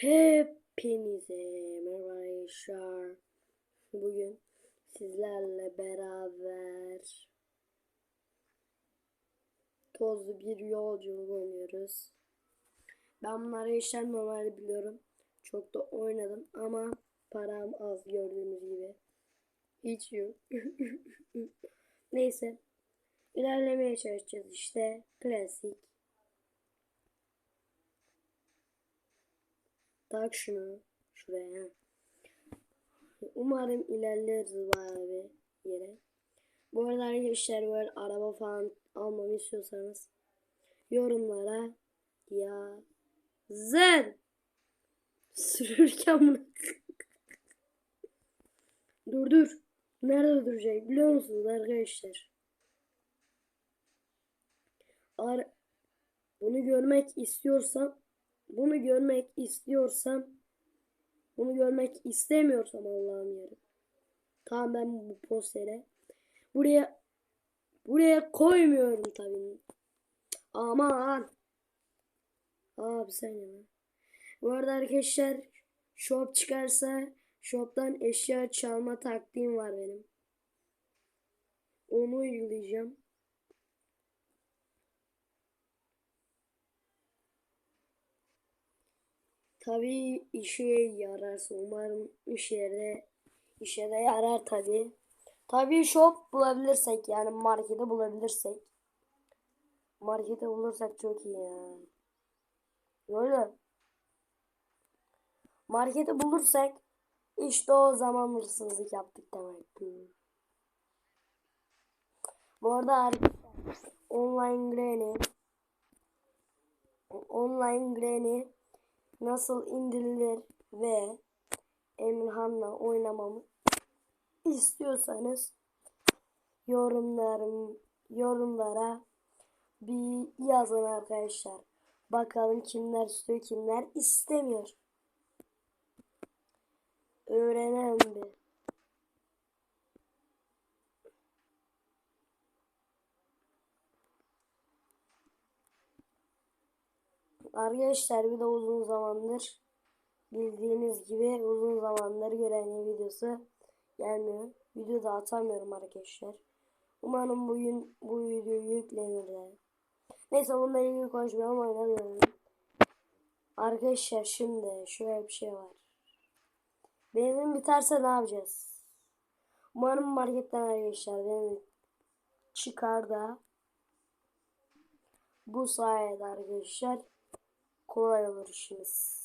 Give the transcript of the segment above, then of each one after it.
Hepinize merhaba arkadaşlar. Bugün sizlerle beraber tozlu bir yolculuk oynuyoruz. Ben bunları işler normalde biliyorum. Çok da oynadım ama param az gördüğünüz gibi. Hiç yok. Neyse. İlerlemeye çalışacağız işte. Klasik. Tak şunu şuraya. Umarım ilerleriz bayağı bir yere. Bu arada arkadaşlar böyle araba falan almamı istiyorsanız yorumlara yazın. Sürürken bunu dur dur. Nerede duracak biliyor musunuz arkadaşlar? Ar bunu görmek istiyorsam bunu görmek istiyorsam bunu görmek istemiyorsam Allah'ım yeri. Tamam ben bu postere buraya buraya koymuyorum tabii. Aman. Abi sen ya. Bu arada arkadaşlar shop çıkarsa shop'tan eşya çalma taktiğim var benim. Onu uygulayacağım. Tabii işe yararsa umarım iş yerde işe de yarar tabii. Tabii shop bulabilirsek yani markete bulabilirsek. Markete bulursak çok iyi ya. Böyle. Markete bulursak işte o zaman hırsızlık yaptık demek ki. Bu arada arkadaşlar online granny online granny nasıl indirilir ve Emirhan'la oynamamı istiyorsanız yorumlarım yorumlara bir yazın arkadaşlar. Bakalım kimler istiyor kimler istemiyor. Öğrenelim bir. Arkadaşlar bir de uzun zamandır bildiğiniz gibi uzun zamandır gören videosu gelmiyor. Video da atamıyorum arkadaşlar. Umarım bugün bu video yüklenir de. Neyse bununla ilgili konuşmayalım oynayalım. Arkadaşlar şimdi şöyle bir şey var. Benim biterse ne yapacağız? Umarım marketten arkadaşlar benim çıkar da bu sayede arkadaşlar kolay olur işimiz.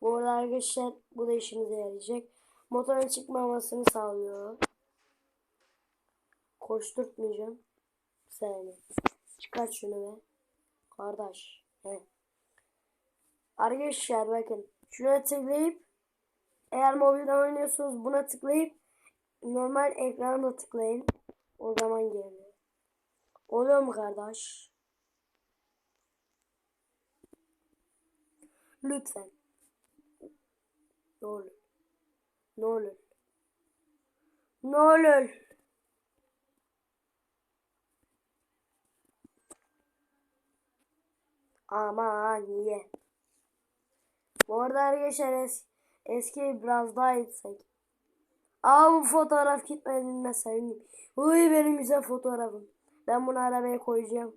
Bu arada arkadaşlar bu da işimize yarayacak. Motorun çıkmamasını sağlıyor. Koşturtmayacağım. Seni. Çıkart şunu be. Kardeş. He. Arkadaşlar bakın. Şuna tıklayıp eğer mobilden oynuyorsunuz buna tıklayıp normal ekrana tıklayın. O zaman geliyor. Oluyor kardeş? Lütfen. Ne olur. Ne olur. Ne olur. Aman niye? Bu arada arkadaşlar es eski biraz daha yüksek. Aa bu fotoğraf gitmediğine sevindim. Uy benim güzel fotoğrafım. Ben bunu arabaya koyacağım.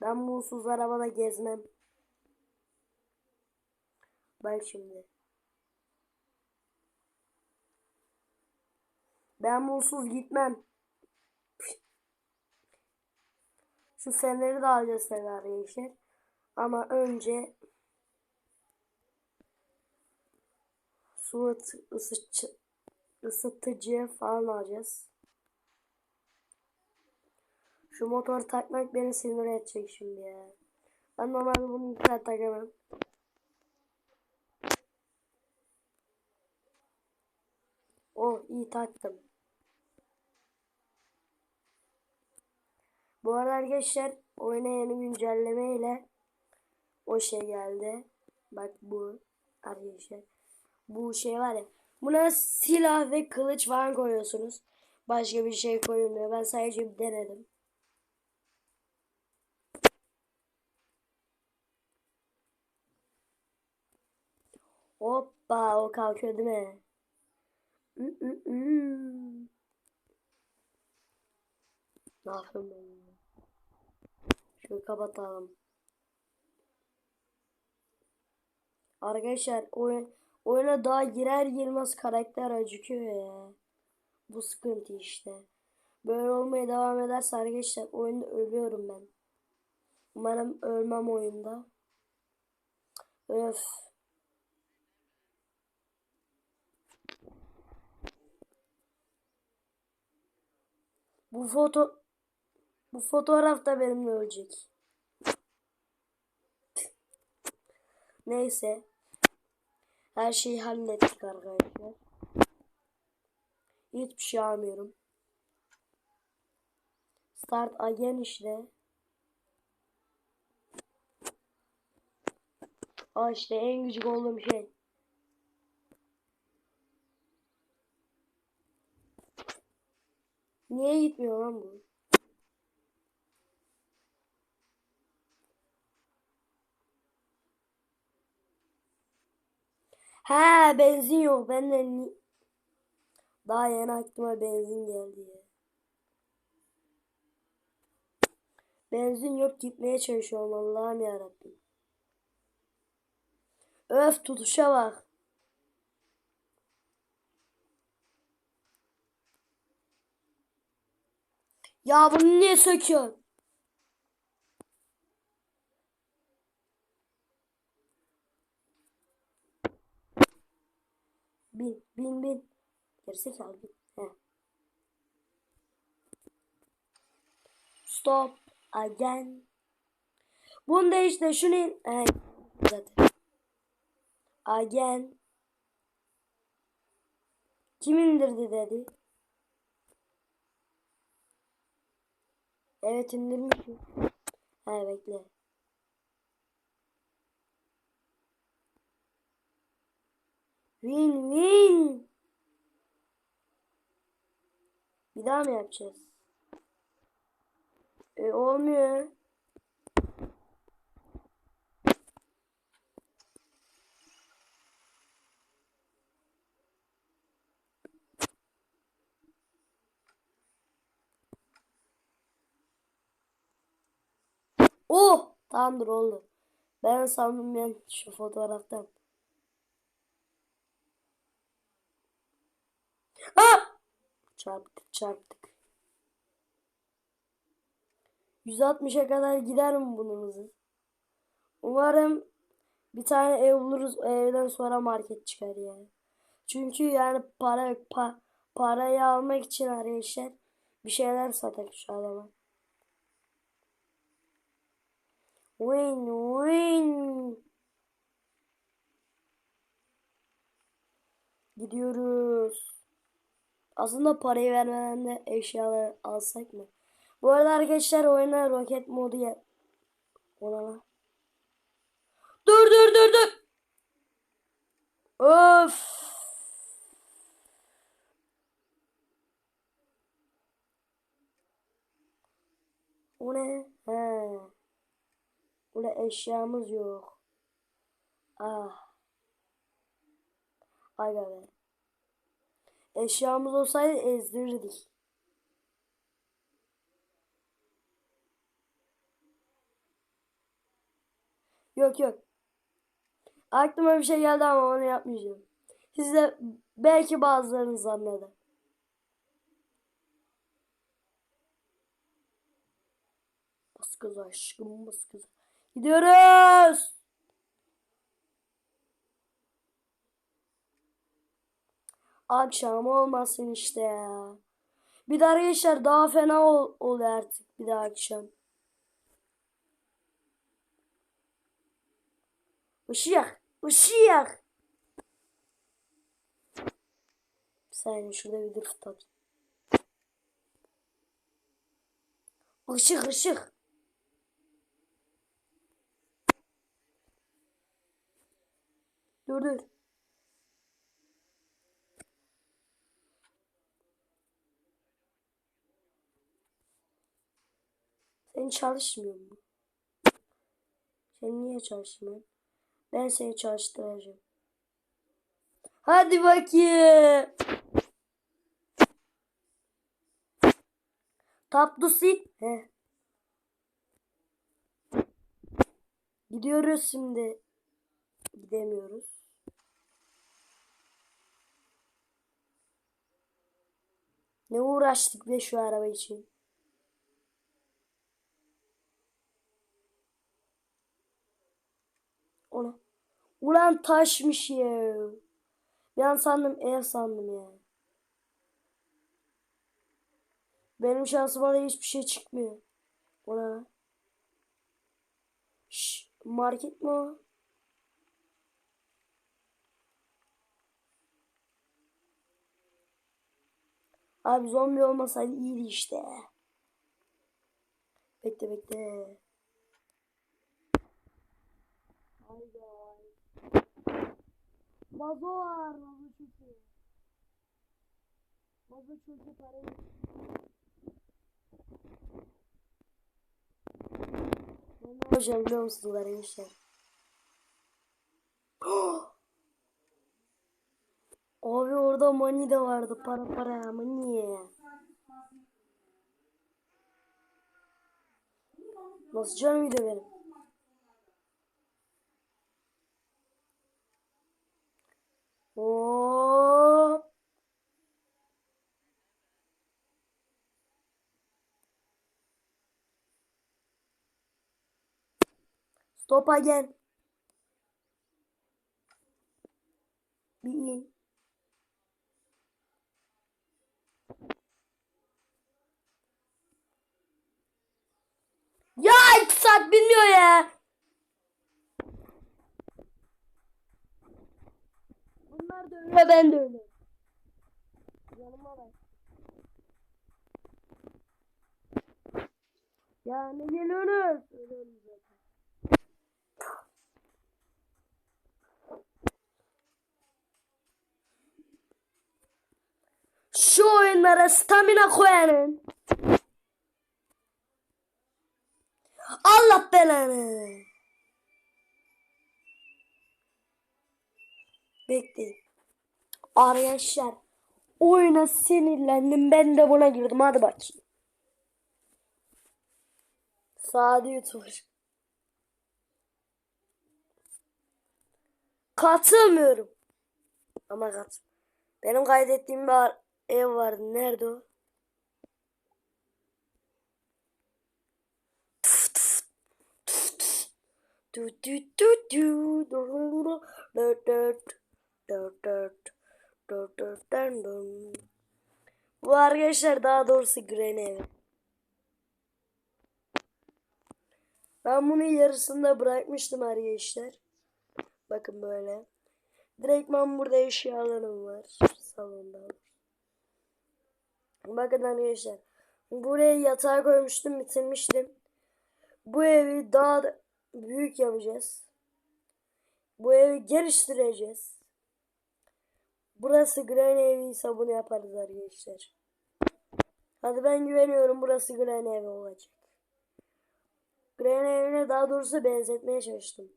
Ben bunsuz arabada gezmem. Bak şimdi. Ben bunsuz gitmem. Şu feneri de alacağız tabii arkadaşlar. Ama önce su ısıtıcı, ısıtıcı falan alacağız. Şu motor takmak beni sinir edecek şimdi ya. Ben normalde bunu güzel takamam. Oh iyi taktım. Bu arada arkadaşlar oyuna yeni güncelleme ile o şey geldi. Bak bu arkadaşlar. Bu şey var ya. Buna silah ve kılıç falan koyuyorsunuz. Başka bir şey koyulmuyor. Ben sadece bir denedim. Hoppa o kalkıyor değil mi? Ü, ü, ü. Ne yapayım ben ya? Şöyle kapatalım. Arkadaşlar oyun, oyuna daha girer girmez karakter acıkıyor ya. Bu sıkıntı işte. Böyle olmaya devam ederse arkadaşlar oyunda ölüyorum ben. Umarım ölmem oyunda. Öf. Bu foto bu fotoğraf da benimle ölecek. Neyse. Her şeyi hallettik arkadaşlar. Hiçbir şey almıyorum. Start again işte. Aa işte en gıcık olduğum şey. Niye gitmiyor lan bu? Ha benzin yok. Ben de ni- daha yeni aklıma benzin geldi ya. Benzin yok gitmeye çalışıyorum Allah'ım yarabbim. Öf tutuşa bak. Ya bunu niye söküyorsun? Bin, bin, bin. Gerizekalı bin. Heh. Stop again. Bunda işte şunu He, zaten. Again. Kim indirdi dedi. Evet indirmişim. Ha bekle. Win win. Bir daha mı yapacağız? E olmuyor. Oh! Tamamdır oldu. Ben sandım ben şu fotoğraftan. Ah! Çarptık çarptık. 160'a kadar gider mi bunun hızı? Umarım bir tane ev buluruz. O evden sonra market çıkar yani. Çünkü yani para pa, parayı almak için arkadaşlar bir şeyler satak şu adama. Win win. Gidiyoruz. Aslında parayı vermeden de eşyaları alsak mı? Bu arada arkadaşlar oyuna roket modu ya. Ona lan. Dur dur dur dur. Of. O ne? He. Burada eşyamız yok. Ah. Aga be. Eşyamız olsaydı ezdirirdik. Yok yok. Aklıma bir şey geldi ama onu yapmayacağım. Siz de belki bazılarınız anladı. Bas kız aşkım bas kız. Gidiyoruz. Akşam olmasın işte ya. Bir de arkadaşlar daha fena ol, oluyor artık bir daha akşam. Işık. Işık. Bir saniye şurada bir drift at. Işık ışık. Dur dur. Sen çalışmıyor mu? Sen niye çalışmıyorsun? Ben seni çalıştıracağım. Hadi bakayım. Tap to sit. Gidiyoruz şimdi. Gidemiyoruz. Ne uğraştık be şu araba için. Ona. Ulan taşmış ya. Bir an sandım ev sandım ya. Benim şansıma da hiçbir şey çıkmıyor. Ona. Şş, market mi o? Abi zombi olmasaydı iyiydi işte. Bekle bekle. Hayda. Bazo var. Bazo çocuğu. Bazo çocuğu parayı. Hocam biliyor musunuz arkadaşlar? Orada money de vardı. Para para money. Nasıl canım gidiyor benim? Stop again. Bir in. Ya iki saat bilmiyor ya. Bunlar da öyle ben de öyle. Yanıma bak. Ya ne geliyorsunuz? Ölüyoruz zaten. Şu oyunlara stamina koyanın. Allah belanı. Bekleyin. Arkadaşlar oyuna sinirlendim. Ben de buna girdim. Hadi bakayım. Sade YouTuber. Katılmıyorum. Ama kat. Benim kaydettiğim bir ev vardı. Nerede o? Du du du du du du Bu arkadaşlar daha doğrusu Granny evi. Ben bunu yarısında bırakmıştım arkadaşlar. Bakın böyle. Direktman burada eşyalarım var. Salonda var. Bakın arkadaşlar. Buraya yatağı koymuştum bitirmiştim. Bu evi daha da büyük yapacağız. Bu evi geliştireceğiz. Burası Granny evi ise bunu yaparız arkadaşlar. Hadi ben güveniyorum burası Granny evi olacak. Granny evine daha doğrusu benzetmeye çalıştım.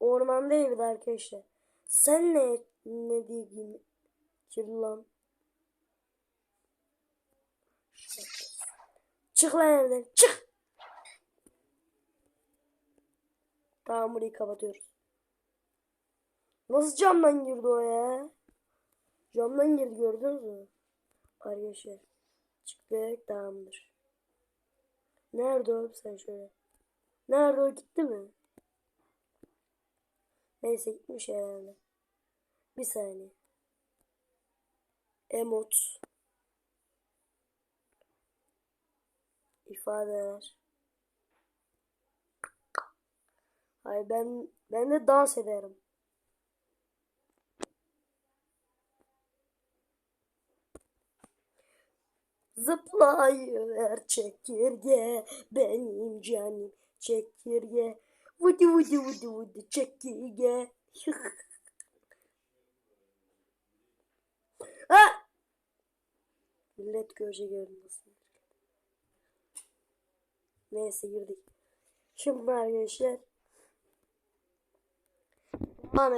Ormanda evi de arkadaşlar. Sen ne ne diyeyim kirli lan. Çık lan evden çık. Tamam burayı kapatıyoruz. Nasıl camdan girdi o ya? Camdan girdi gördünüz mü? Arkadaşlar. Çıktık tamamdır. Nerede o sen şöyle? Nerede o gitti mi? Neyse gitmiş herhalde. Bir saniye. Emot. İfadeler. Ay ben ben de dans ederim. Zıplayıver çekirge benim canım çekirge. Vudu vudu vudu vudu çekirge. ha! Millet görecek görünmesin. Neyse girdik. Şimdi arkadaşlar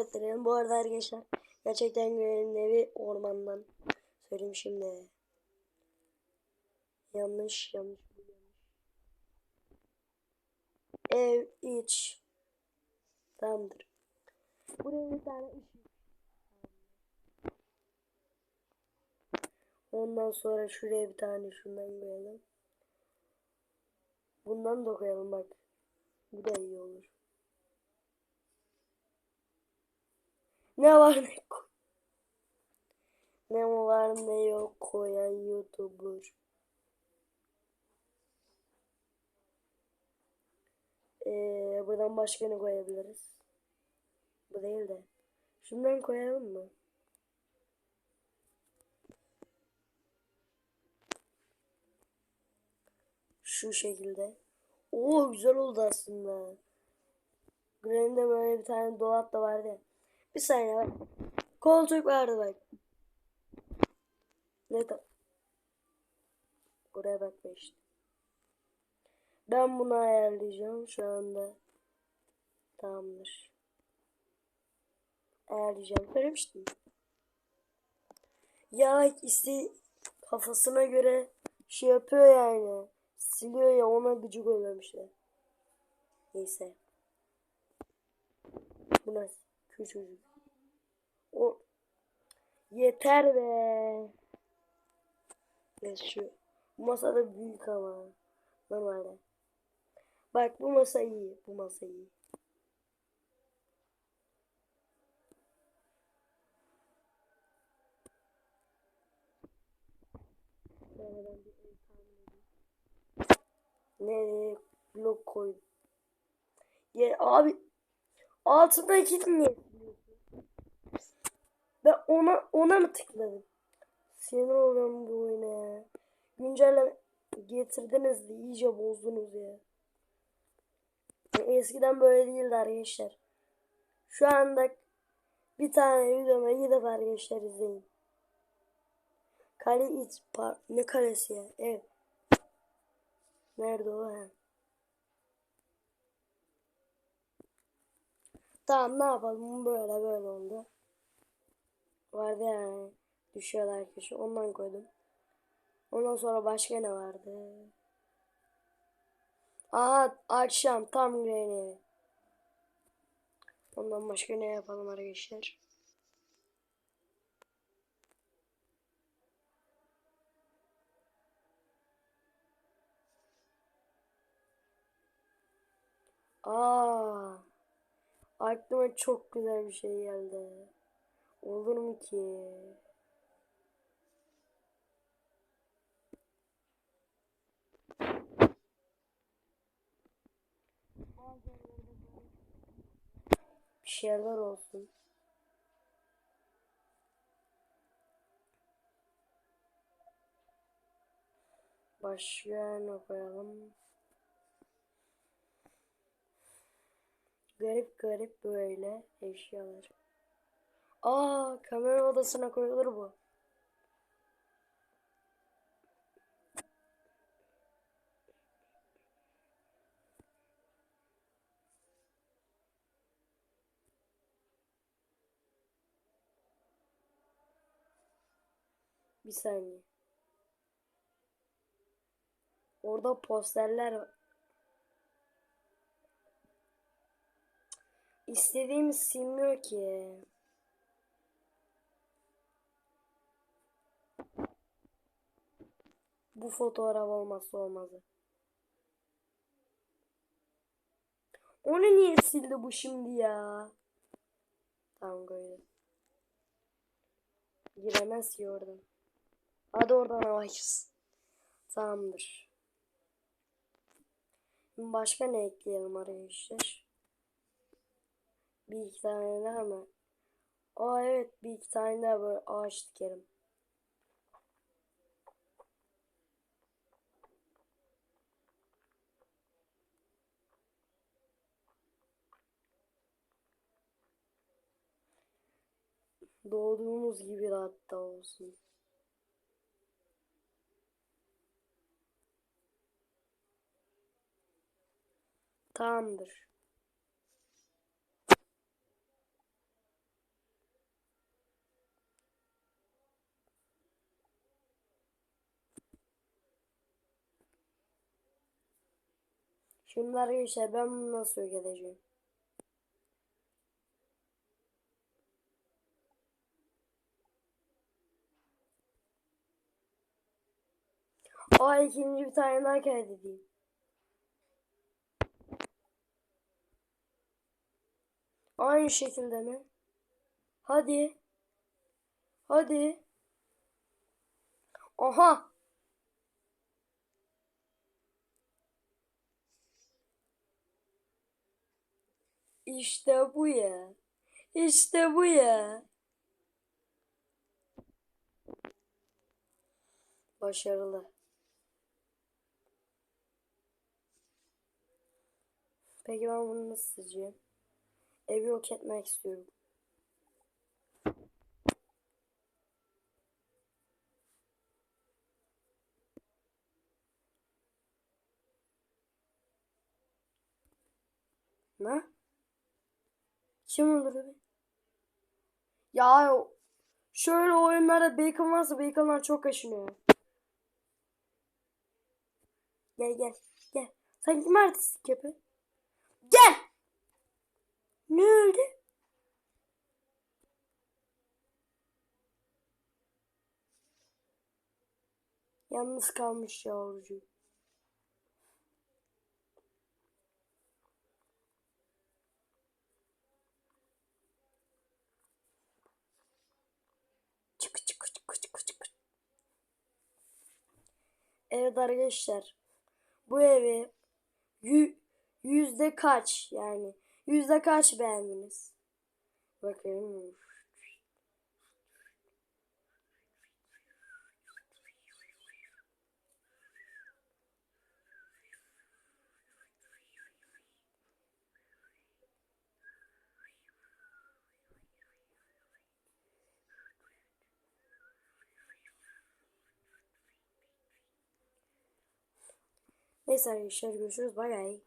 ettirelim. Bu arada arkadaşlar Gerçekten evi ormandan. Söyleyeyim şimdi. Yanlış yanlış. Ev iç. Tamamdır. Buraya bir tane ışık. Ondan sonra şuraya bir tane şundan koyalım. Bundan da koyalım bak. Bu da iyi olur. Ne var ne koy. Ne var ne yok koyan YouTuber. Ee, buradan başka ne koyabiliriz? Bu değil de. Şundan koyalım mı? Şu şekilde. Oo güzel oldu aslında. Granny'de böyle bir tane dolap da vardı. Bir saniye bak. Koltuk vardı bak. Ne ta? Buraya bakma işte. Ben bunu ayarlayacağım şu anda. Tamamdır. Ayarlayacağım. Söylemiştim. Ya iste kafasına göre şey yapıyor yani. Siliyor ya ona gıcık oluyorum işte. Neyse. Bu nasıl? Küçücük. O yeter be. Ya şu bu masa da büyük ama normalde. Bak bu masa iyi. Bu masa iyi. Nereye blok koy. Ya abi altındaki niye siliyorsun? Ben ona ona mı tıkladım? Sinir oluyorum bu oyuna ya. Güncelleme getirdiniz de iyice bozdunuz ya. Eskiden böyle değildi arkadaşlar. Şu anda bir tane videoma gidip arkadaşlar izleyin. Kale it par ne kalesi ya? Ev. Nerede o ha? Tamam ne yapalım böyle böyle oldu. Vardı yani düşüyorlar kişi ondan koydum. Ondan sonra başka ne vardı? Aha akşam tam Granny. Ondan başka ne yapalım arkadaşlar? Aa, aklıma çok güzel bir şey geldi. Olur mu ki? Bir şeyler olsun. Başka ne koyalım? Garip garip böyle eşyalar. Aa, kamera odasına koyulur bu. Bir saniye. Orada posterler İstediğim silmiyor ki. Bu fotoğraf olmazsa olmazı. Onu niye sildi bu şimdi ya? Tamam koydum. Giremez ki oradan. Hadi oradan avaçız. Tamamdır. Başka ne ekleyelim arkadaşlar? Bir iki tane daha mı? Aa evet bir iki tane daha böyle ağaç dikerim. Doğduğumuz gibi hatta olsun. Tamamdır. Şimdi arkadaşlar ben bunu nasıl yok edeceğim? Aa ikinci bir tane daha kaydedeyim. Aynı şekilde mi? Hadi. Hadi. Aha. İşte bu ya. İşte bu ya. Başarılı. Peki ben bunu nasıl sileceğim? Evi yok etmek istiyorum. Ne? Kim öldürdü beni? Ya şöyle oyunlarda bacon varsa baconlar çok kaşınıyor. Gel gel gel. Sen kim artistlik yapıyor? Gel. Ne öldü? Yalnız kalmış yavrucuğum. Çık çık çık çık çık. Evet arkadaşlar. Bu evi yü- yüzde kaç yani yüzde kaç beğendiniz? Bakın. Neyse arkadaşlar görüşürüz. Bay bay.